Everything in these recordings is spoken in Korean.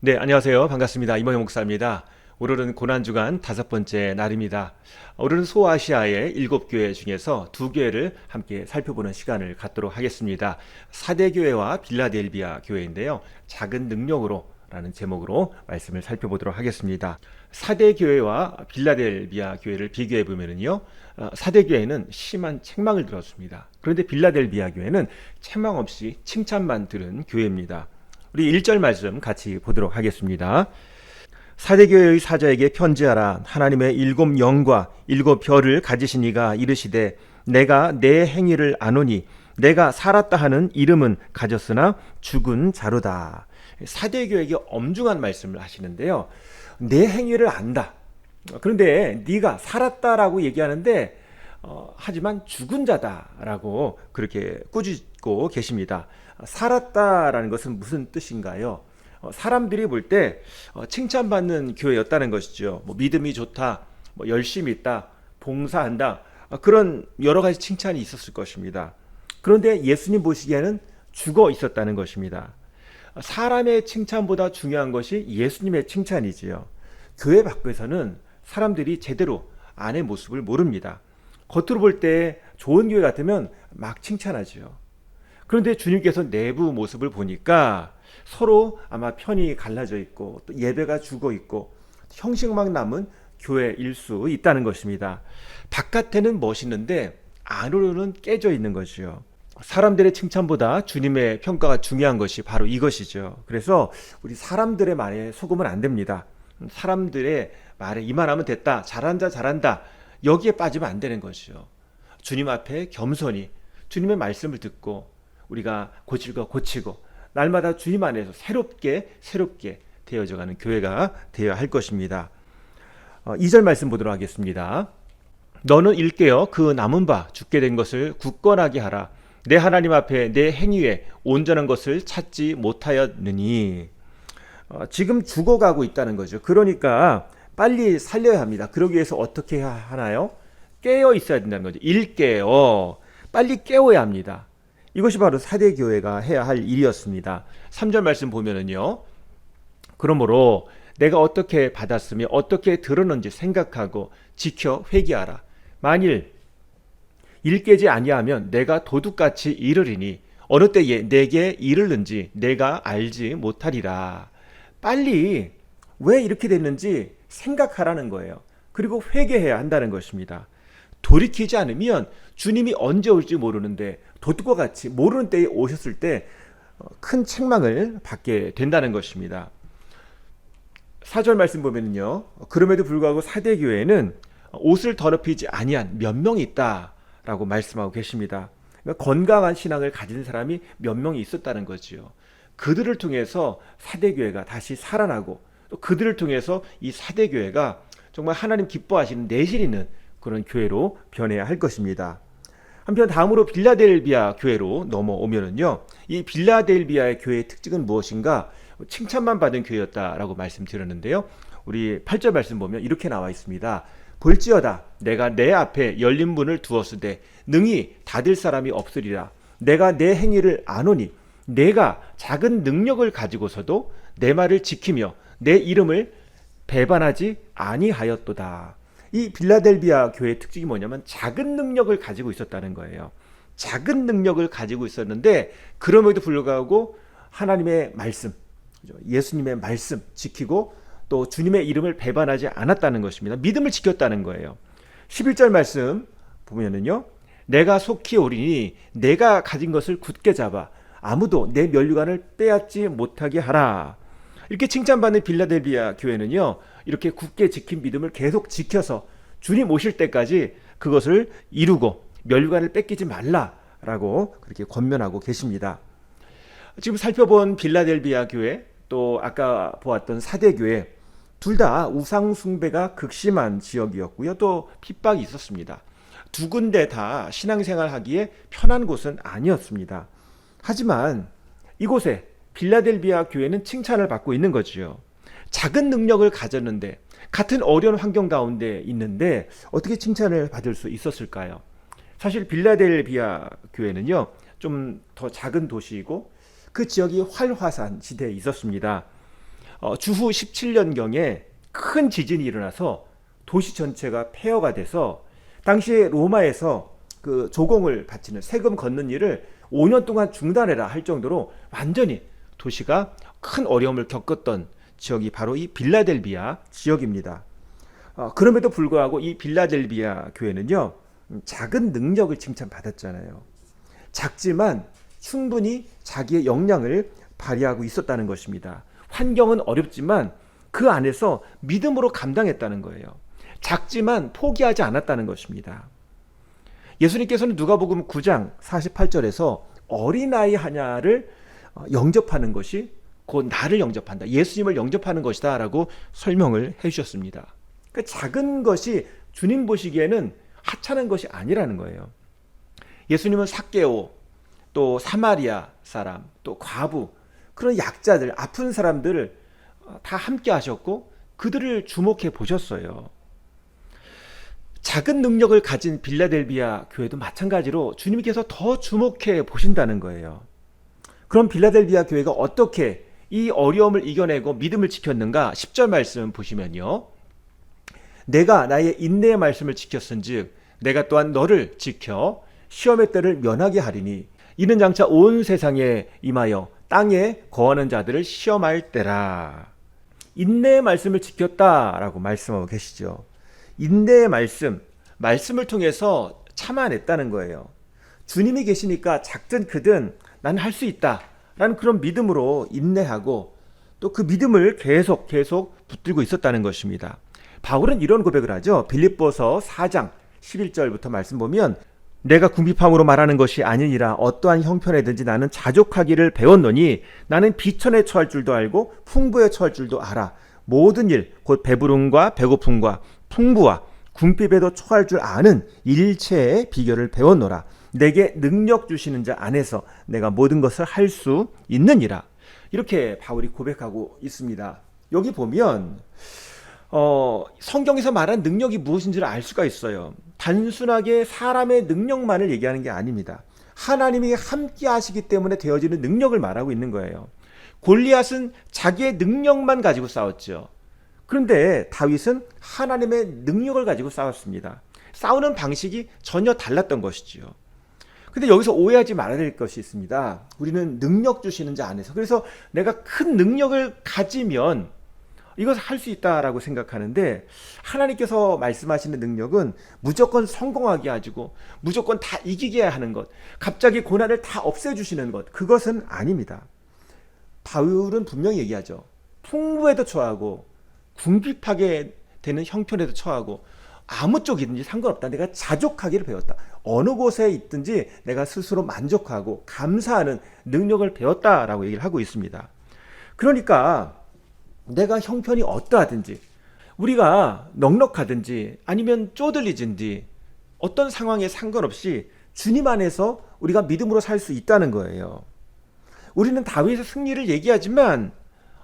네, 안녕하세요. 반갑습니다. 이모영 목사입니다. 오늘은 고난주간 다섯 번째 날입니다. 오늘은 소아시아의 일곱 교회 중에서 두 교회를 함께 살펴보는 시간을 갖도록 하겠습니다. 사대 교회와 빌라델비아 교회인데요. 작은 능력으로 라는 제목으로 말씀을 살펴보도록 하겠습니다. 사대 교회와 빌라델비아 교회를 비교해 보면은요, 어, 사대 교회는 심한 책망을 들었습니다. 그런데 빌라델비아 교회는 책망 없이 칭찬만 들은 교회입니다. 우리 1절 말씀 같이 보도록 하겠습니다. 사대교회의 사자에게 편지하라 하나님의 일곱 영과 일곱 별을 가지신 이가 이르시되 내가 내 행위를 아노니 내가 살았다 하는 이름은 가졌으나 죽은 자로다. 사대교회에게 엄중한 말씀을 하시는데요. 내 행위를 안다. 그런데 네가 살았다라고 얘기하는데 어, 하지만 죽은 자다라고 그렇게 꾸짖고 계십니다. 살았다라는 것은 무슨 뜻인가요? 어, 사람들이 볼때 어, 칭찬받는 교회였다는 것이죠. 뭐 믿음이 좋다, 뭐 열심히 있다, 봉사한다 어, 그런 여러 가지 칭찬이 있었을 것입니다. 그런데 예수님 보시기에는 죽어 있었다는 것입니다. 사람의 칭찬보다 중요한 것이 예수님의 칭찬이지요. 교회 밖에서는 사람들이 제대로 안의 모습을 모릅니다. 겉으로 볼 때 좋은 교회 같으면 막 칭찬하지요. 그런데 주님께서 내부 모습을 보니까 서로 아마 편이 갈라져 있고 또 예배가 죽어 있고 형식만 남은 교회일 수 있다는 것입니다. 바깥에는 멋있는데 안으로는 깨져 있는 것이요. 사람들의 칭찬보다 주님의 평가가 중요한 것이 바로 이것이죠. 그래서 우리 사람들의 말에 속으면 안 됩니다. 사람들의 말에 이만하면 됐다. 잘한다, 잘한다. 여기에 빠지면 안 되는 것이요. 주님 앞에 겸손히 주님의 말씀을 듣고 우리가 고칠 거 고치고 날마다 주님 안에서 새롭게 새롭게 되어져가는 교회가 되어야 할 것입니다. 어, 2절 말씀 보도록 하겠습니다. 너는 일깨어 그 남은 바 죽게 된 것을 굳건하게 하라. 내 하나님 앞에 내 행위에 온전한 것을 찾지 못하였느니 어, 지금 죽어가고 있다는 거죠. 그러니까 빨리 살려야 합니다. 그러기 위해서 어떻게 하나요? 깨어 있어야 된다는 거죠. 일깨어 빨리 깨워야 합니다. 이것이 바로 사대 교회가 해야 할 일이었습니다. 3절 말씀 보면은요. 그러므로 내가 어떻게 받았으며 어떻게 들었는지 생각하고 지켜 회개하라. 만일 일깨지 아니하면 내가 도둑같이 이르리니 어느 때에 내게 이르는지 내가 알지 못하리라. 빨리 왜 이렇게 됐는지 생각하라는 거예요. 그리고 회개해야 한다는 것입니다. 돌이키지 않으면 주님이 언제 올지 모르는데 도둑과 같이 모르는 때에 오셨을 때 큰 책망을 받게 된다는 것입니다. 사절 말씀 보면요. 그럼에도 불구하고 사대 교회는 옷을 더럽히지 아니한 몇 명이 있다라고 말씀하고 계십니다. 그러니까 건강한 신앙을 가진 사람이 몇 명이 있었다는 거지요. 그들을 통해서 사대 교회가 다시 살아나고 또 그들을 통해서 이 사대 교회가 정말 하나님 기뻐하시는 내실 있는 그런 교회로 변해야 할 것입니다. 한편 다음으로 빌라델비아 교회로 넘어오면은요. 이 빌라델비아의 교회의 특징은 무엇인가? 칭찬만 받은 교회였다라고 말씀드렸는데요. 우리 8절 말씀 보면 이렇게 나와 있습니다. 볼지어다 내가 내 앞에 열린 문을 두었으되 능히 닫을 사람이 없으리라. 내가 내 행위를 아노니 내가 작은 능력을 가지고서도 내 말을 지키며 내 이름을 배반하지 아니하였도다. 이 빌라델비아 교회의 특징이 뭐냐면 작은 능력을 가지고 있었다는 거예요. 작은 능력을 가지고 있었는데 그럼에도 불구하고 하나님의 말씀, 예수님의 말씀 지키고 또 주님의 이름을 배반하지 않았다는 것입니다. 믿음을 지켰다는 거예요. 11절 말씀 보면은요. 내가 속히 오리니 내가 가진 것을 굳게 잡아 아무도 내 면류관을 빼앗지 못하게 하라. 이렇게 칭찬받는 빌라델비아 교회는요. 이렇게 굳게 지킨 믿음을 계속 지켜서 주님 오실 때까지 그것을 이루고 멸관을 뺏기지 말라라고 그렇게 권면하고 계십니다. 지금 살펴본 빌라델비아 교회 또 아까 보았던 사대 교회 둘 다 우상 숭배가 극심한 지역이었고요. 또 핍박이 있었습니다. 두 군데 다 신앙생활 하기에 편한 곳은 아니었습니다. 하지만 이곳에 빌라델비아 교회는 칭찬을 받고 있는 거지요. 작은 능력을 가졌는데 같은 어려운 환경 가운데 있는데 어떻게 칭찬을 받을 수 있었을까요? 사실 빌라델비아 교회는요 좀 더 작은 도시이고 그 지역이 활화산 시대에 있었습니다. 어, 주후 17년경에 큰 지진이 일어나서 도시 전체가 폐허가 돼서 당시에 로마에서 그 조공을 바치는 세금 걷는 일을 5년 동안 중단해라 할 정도로 완전히 도시가 큰 어려움을 겪었던 지역이 바로 이 빌라델비아 지역입니다. 어, 그럼에도 불구하고 이 빌라델비아 교회는요 음, 작은 능력을 칭찬받았잖아요. 작지만 충분히 자기의 역량을 발휘하고 있었다는 것입니다. 환경은 어렵지만 그 안에서 믿음으로 감당했다는 거예요. 작지만 포기하지 않았다는 것입니다. 예수님께서는 누가복음 9장 48절에서 어린아이 하나를 어, 영접하는 것이 곧 나를 영접한다. 예수님을 영접하는 것이다 라고 설명을 해 주셨습니다. 그 작은 것이 주님 보시기에는 하찮은 것이 아니라는 거예요. 예수님은 삭개오, 또 사마리아 사람, 또 과부, 그런 약자들, 아픈 사람들을 어, 다 함께 하셨고 그들을 주목해 보셨어요. 작은 능력을 가진 빌라델비아 교회도 마찬가지로 주님께서 더 주목해 보신다는 거예요. 그럼 빌라델비아 교회가 어떻게 이 어려움을 이겨내고 믿음을 지켰는가? 10절 말씀 보시면요. 내가 나의 인내의 말씀을 지켰은즉 내가 또한 너를 지켜 시험의 때를 면하게 하리니 이는 장차 온 세상에 임하여 땅에 거하는 자들을 시험할 때라. 인내의 말씀을 지켰다라고 말씀하고 계시죠. 인내의 말씀, 말씀을 통해서 참아냈다는 거예요. 주님이 계시니까 작든 크든 나는 할 수 있다. 라는 그런 믿음으로 인내하고 또 그 믿음을 계속 계속 붙들고 있었다는 것입니다. 바울은 이런 고백을 하죠. 빌립보서 4장 11절부터 말씀 보면 내가 궁핍함으로 말하는 것이 아니니라 어떠한 형편에든지 나는 자족하기를 배웠노니 나는 비천에 처할 줄도 알고 풍부에 처할 줄도 알아 모든 일 곧 배부름과 배고픔과 풍부와 궁핍에도 처할 줄 아는 일체의 비결을 배웠노라 내게 능력 주시는 자 안에서 내가 모든 것을 할 수 있느니라 이렇게 바울이 고백하고 있습니다 여기 보면 어, 성경에서 말한 능력이 무엇인지를 알 수가 있어요. 단순하게 사람의 능력만을 얘기하는 게 아닙니다. 하나님이 함께 하시기 때문에 되어지는 능력을 말하고 있는 거예요. 골리앗은 자기의 능력만 가지고 싸웠죠. 그런데 다윗은 하나님의 능력을 가지고 싸웠습니다. 싸우는 방식이 전혀 달랐던 것이지요. 근데 여기서 오해하지 말아야 될 것이 있습니다. 우리는 능력 주시는 자 안에서. 그래서 내가 큰 능력을 가지면 이것을 할 수 있다라고 생각하는데 하나님께서 말씀하시는 능력은 무조건 성공하게 하시고 무조건 다 이기게 하는 것, 갑자기 고난을 다 없애주시는 것, 그것은 아닙니다. 바울은 분명히 얘기하죠. 풍부에도 처하고 궁핍하게 되는 형편에도 처하고 아무 쪽이든지 상관없다. 내가 자족하기를 배웠다. 어느 곳에 있든지 내가 스스로 만족하고 감사하는 능력을 배웠다라고 얘기를 하고 있습니다. 그러니까 내가 형편이 어떠하든지 우리가 넉넉하든지 아니면 쪼들리든지 어떤 상황에 상관없이 주님 안에서 우리가 믿음으로 살 수 있다는 거예요. 우리는 다윗의 승리를 얘기하지만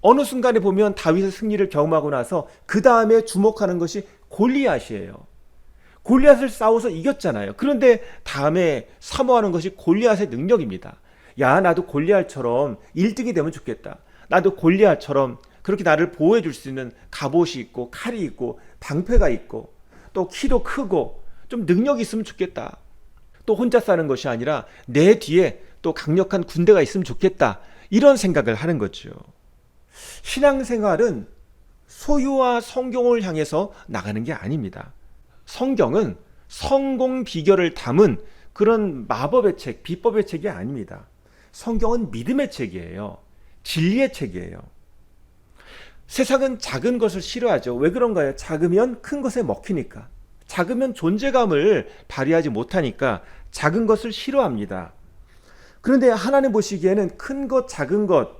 어느 순간에 보면 다윗의 승리를 경험하고 나서 그 다음에 주목하는 것이 골리앗이에요. 골리앗을 싸워서 이겼잖아요. 그런데 다음에 사모하는 것이 골리앗의 능력입니다. 야, 나도 골리앗처럼 1등이 되면 좋겠다. 나도 골리앗처럼 그렇게 나를 보호해 줄 수 있는 갑옷이 있고 칼이 있고 방패가 있고 또 키도 크고 좀 능력이 있으면 좋겠다. 또 혼자 사는 것이 아니라 내 뒤에 또 강력한 군대가 있으면 좋겠다. 이런 생각을 하는 거죠. 신앙생활은 소유와 성경을 향해서 나가는 게 아닙니다. 성경은 성공 비결을 담은 그런 마법의 책, 비법의 책이 아닙니다. 성경은 믿음의 책이에요. 진리의 책이에요. 세상은 작은 것을 싫어하죠. 왜 그런가요? 작으면 큰 것에 먹히니까. 작으면 존재감을 발휘하지 못하니까 작은 것을 싫어합니다. 그런데 하나님 보시기에는 큰 것, 작은 것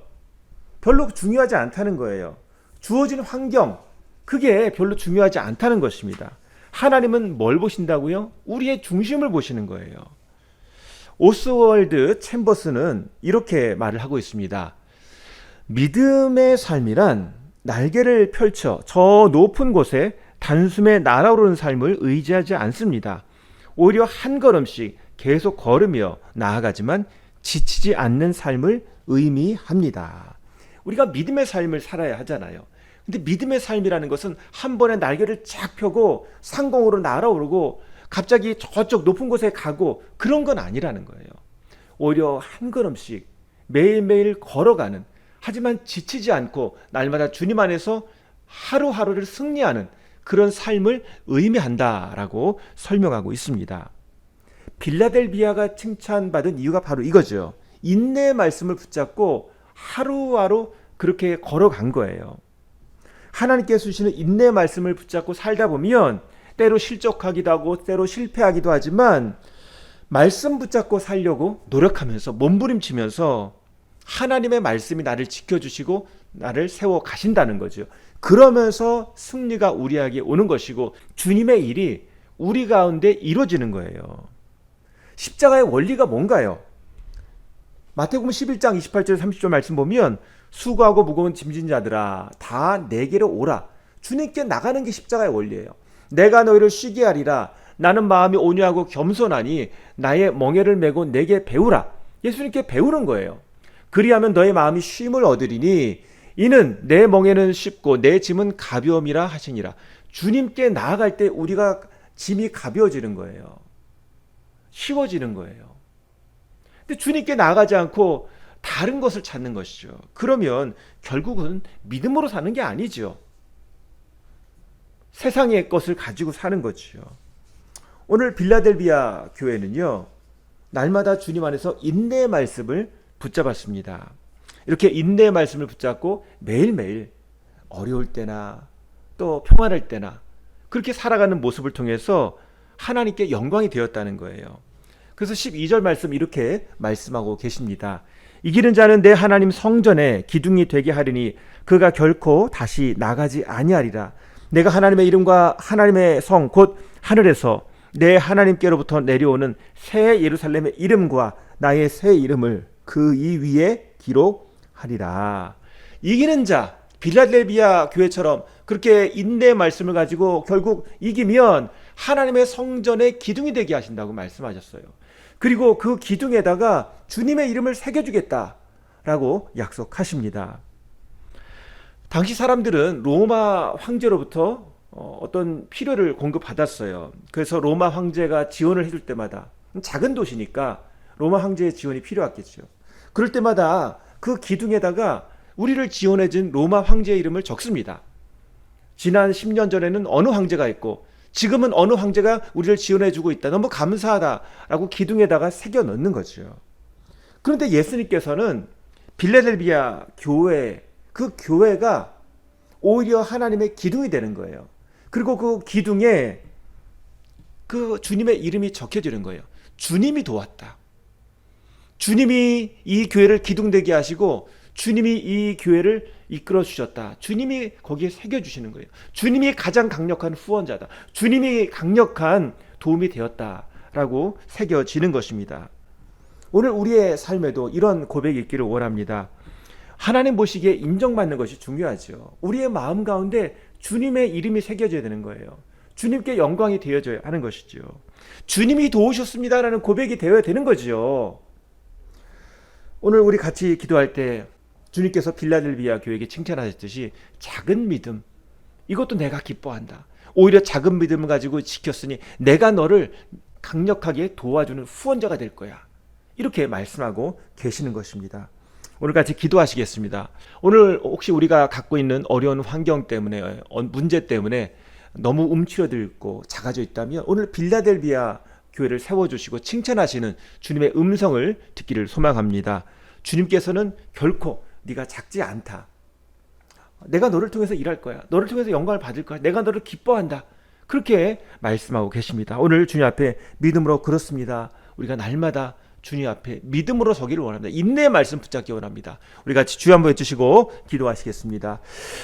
별로 중요하지 않다는 거예요. 주어진 환경, 그게 별로 중요하지 않다는 것입니다. 하나님은 뭘 보신다고요? 우리의 중심을 보시는 거예요. 오스월드 챔버스는 이렇게 말을 하고 있습니다. 믿음의 삶이란 날개를 펼쳐 저 높은 곳에 단숨에 날아오르는 삶을 의지하지 않습니다. 오히려 한 걸음씩 계속 걸으며 나아가지만 지치지 않는 삶을 의미합니다. 우리가 믿음의 삶을 살아야 하잖아요. 근데 믿음의 삶이라는 것은 한 번에 날개를 쫙 펴고 상공으로 날아오르고 갑자기 저쪽 높은 곳에 가고 그런 건 아니라는 거예요. 오히려 한 걸음씩 매일매일 걸어가는 하지만 지치지 않고 날마다 주님 안에서 하루하루를 승리하는 그런 삶을 의미한다라고 설명하고 있습니다. 빌라델비아가 칭찬받은 이유가 바로 이거죠. 인내의 말씀을 붙잡고 하루하루 그렇게 걸어간 거예요. 하나님께 주시는 인내의 말씀을 붙잡고 살다 보면 때로 실족하기도 하고 때로 실패하기도 하지만 말씀 붙잡고 살려고 노력하면서 몸부림치면서 하나님의 말씀이 나를 지켜주시고 나를 세워 가신다는 거죠. 그러면서 승리가 우리에게 오는 것이고 주님의 일이 우리 가운데 이루어지는 거예요. 십자가의 원리가 뭔가요? 마태복음 11장 28절 30절 말씀 보면 수고하고 무거운 짐진 자들아 다 내게로 오라. 주님께 나가는 게 십자가의 원리예요. 내가 너희를 쉬게 하리라. 나는 마음이 온유하고 겸손하니 나의 멍에를 메고 내게 배우라. 예수님께 배우는 거예요. 그리하면 너의 마음이 쉼을 얻으리니 이는 내 멍에는 쉽고 내 짐은 가벼움이라 하시니라. 주님께 나아갈 때 우리가 짐이 가벼워지는 거예요. 쉬워지는 거예요. 근데 주님께 나아가지 않고 다른 것을 찾는 것이죠. 그러면 결국은 믿음으로 사는 게 아니죠. 세상의 것을 가지고 사는 거죠. 오늘 빌라델비아 교회는요, 날마다 주님 안에서 인내의 말씀을 붙잡았습니다. 이렇게 인내의 말씀을 붙잡고 매일매일 어려울 때나 또 평안할 때나 그렇게 살아가는 모습을 통해서 하나님께 영광이 되었다는 거예요. 그래서 12절 말씀 이렇게 말씀하고 계십니다. 이기는 자는 내 하나님 성전에 기둥이 되게 하리니 그가 결코 다시 나가지 아니하리라. 내가 하나님의 이름과 하나님의 성 곧 하늘에서 내 하나님께로부터 내려오는 새 예루살렘의 이름과 나의 새 이름을 그 이 위에 기록하리라. 이기는 자 빌라델비아 교회처럼 그렇게 인내의 말씀을 가지고 결국 이기면 하나님의 성전의 기둥이 되게 하신다고 말씀하셨어요. 그리고 그 기둥에다가 주님의 이름을 새겨주겠다라고 약속하십니다. 당시 사람들은 로마 황제로부터 어, 어떤 필요를 공급받았어요. 그래서 로마 황제가 지원을 해줄 때마다 작은 도시니까 로마 황제의 지원이 필요했겠죠. 그럴 때마다 그 기둥에다가 우리를 지원해준 로마 황제의 이름을 적습니다. 지난 10년 전에는 어느 황제가 있고 지금은 어느 황제가 우리를 지원해주고 있다. 너무 감사하다라고 기둥에다가 새겨 넣는 거죠. 그런데 예수님께서는 빌레델비아 교회 그 교회가 오히려 하나님의 기둥이 되는 거예요. 그리고 그 기둥에 그 주님의 이름이 적혀지는 거예요. 주님이 도왔다. 주님이 이 교회를 기둥되게 하시고 주님이 이 교회를 이끌어 주셨다. 주님이 거기에 새겨 주시는 거예요. 주님이 가장 강력한 후원자다. 주님이 강력한 도움이 되었다라고 새겨지는 것입니다. 오늘 우리의 삶에도 이런 고백이 있기를 원합니다. 하나님 보시기에 인정받는 것이 중요하죠. 우리의 마음 가운데 주님의 이름이 새겨져야 되는 거예요. 주님께 영광이 되어져야 하는 것이죠. 주님이 도우셨습니다라는 고백이 되어야 되는 거죠. 오늘 우리 같이 기도할 때 주님께서 빌라델비아 교회에게 칭찬하셨듯이 작은 믿음 이것도 내가 기뻐한다. 오히려 작은 믿음을 가지고 지켰으니 내가 너를 강력하게 도와주는 후원자가 될 거야. 이렇게 말씀하고 계시는 것입니다. 오늘 같이 기도하시겠습니다. 오늘 혹시 우리가 갖고 있는 어려운 환경 때문에 어, 문제 때문에 너무 움츠러들고 작아져 있다면 오늘 빌라델비아 교회를 세워주시고 칭찬하시는 주님의 음성을 듣기를 소망합니다. 주님께서는 결코 네가 작지 않다. 내가 너를 통해서 일할 거야. 너를 통해서 영광을 받을 거야. 내가 너를 기뻐한다. 그렇게 말씀하고 계십니다. 오늘 주님 앞에 믿음으로 그렇습니다. 우리가 날마다 주님 앞에 믿음으로 서기를 원합니다. 인내의 말씀 붙잡기 원합니다. 우리 같이 주여 한번 해주시고 기도하시겠습니다.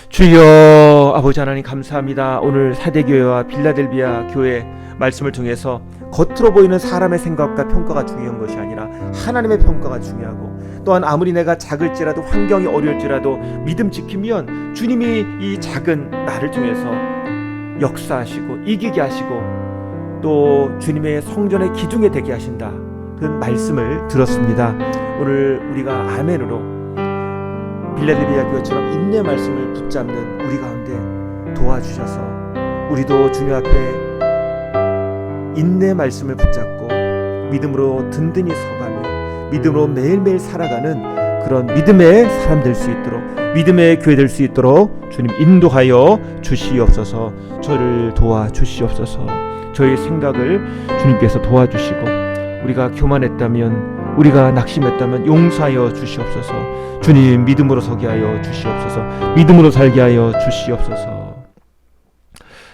주여 아버지 하나님 감사합니다. 오늘 사대교회와 빌라델비아 교회 말씀을 통해서 겉으로 보이는 사람의 생각과 평가가 중요한 것이 아니라 하나님의 평가가 중요하고 또한 아무리 내가 작을지라도 환경이 어려울지라도 믿음 지키면 주님이 이 작은 나를 통해서 역사하시고 이기게 하시고 또 주님의 성전의 기둥에 되게 하신다. 그 말씀을 들었습니다. 오늘 우리가 아멘으로 빌라델비아 교회처럼 인내 말씀을 붙잡는 우리 가운데 도와주셔서 우리도 주님 앞에 인내 말씀을 붙잡고 믿음으로 든든히 서가며 믿음으로 매일매일 살아가는 그런 믿음의 사람 될 수 있도록 믿음의 교회 될 수 있도록 주님 인도하여 주시옵소서. 저를 도와 주시옵소서. 저의 생각을 주님께서 도와주시고 우리가 교만했다면 우리가 낙심했다면 용서하여 주시옵소서. 주님 믿음으로 서게 하여 주시옵소서. 믿음으로 살게 하여 주시옵소서.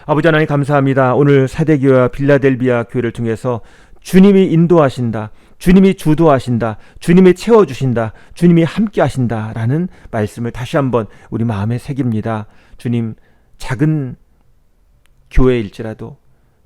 아버지 하나님 감사합니다. 오늘 사대교회와 빌라델비아 교회를 통해서 주님이 인도하신다 주님이 주도하신다. 주님이 채워주신다. 주님이 함께 하신다 라는 말씀을 다시 한번 우리 마음에 새깁니다. 주님, 작은 교회일지라도,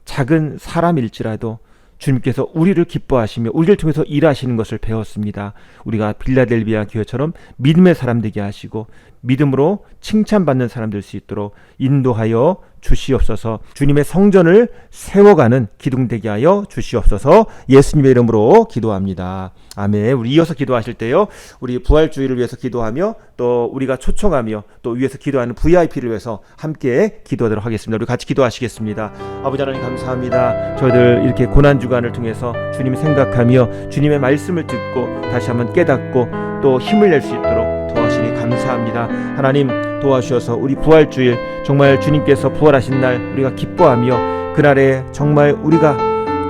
작은 사람일지라도, 주님께서 우리를 기뻐하시며 우리를 통해서 일하시는 것을 배웠습니다. 우리가 빌라델비아 교회처럼 믿음의 사람 되게 하시고 믿음으로 칭찬받는 사람 될 수 있도록 인도하여 주시옵소서. 주님의 성전을 세워가는 기둥 되게 하여 주시옵소서. 예수님의 이름으로 기도합니다. 아멘. 우리 이어서 기도하실 때요. 우리 부활주의를 위해서 기도하며 또 우리가 초청하며 또 위에서 기도하는 VIP를 위해서 함께 기도하도록 하겠습니다. 우리 같이 기도하시겠습니다. 아버지 하나님 감사합니다. 저희들 이렇게 고난 주간을 통해서 주님 생각하며 주님의 말씀을 듣고 다시 한번 깨닫고 또 힘을 낼 수 있도록 감사합니다. 하나님 도와주셔서 우리 부활주일 정말 주님께서 부활하신 날 우리가 기뻐하며 그날에 정말 우리가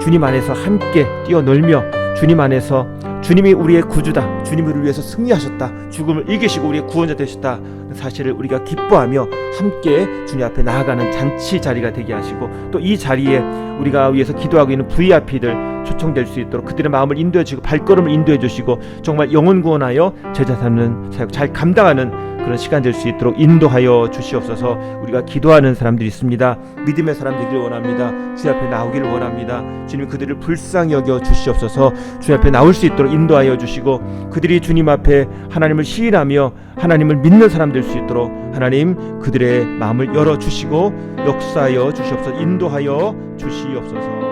주님 안에서 함께 뛰어놀며 주님 안에서 주님이 우리의 구주다. 우리를 위해서 승리하셨다. 죽음을 이기시고 우리의 구원자 되셨다. 사실을 우리가 기뻐하며 함께 주님 앞에 나아가는 잔치 자리가 되게 하시고 또 이 자리에 우리가 위해서 기도하고 있는 VIP들 초청될 수 있도록 그들의 마음을 인도해 주시고 발걸음을 인도해 주시고 정말 영혼 구원하여 제자 삼는 잘 감당하는 그런 시간 될 수 있도록 인도하여 주시옵소서. 우리가 기도하는 사람들이 있습니다. 믿음의 사람 되기를 원합니다. 주 앞에 나오기를 원합니다. 주님 그들을 불쌍히 여겨 주시옵소서. 주 앞에 나올 수 있도록 인도하여 주시고 그들이 주님 앞에 하나님을 시인하며 하나님을 믿는 사람 될 수 있도록 하나님 그들의 마음을 열어 주시고 역사하여 주시옵소서. 인도하여 주시옵소서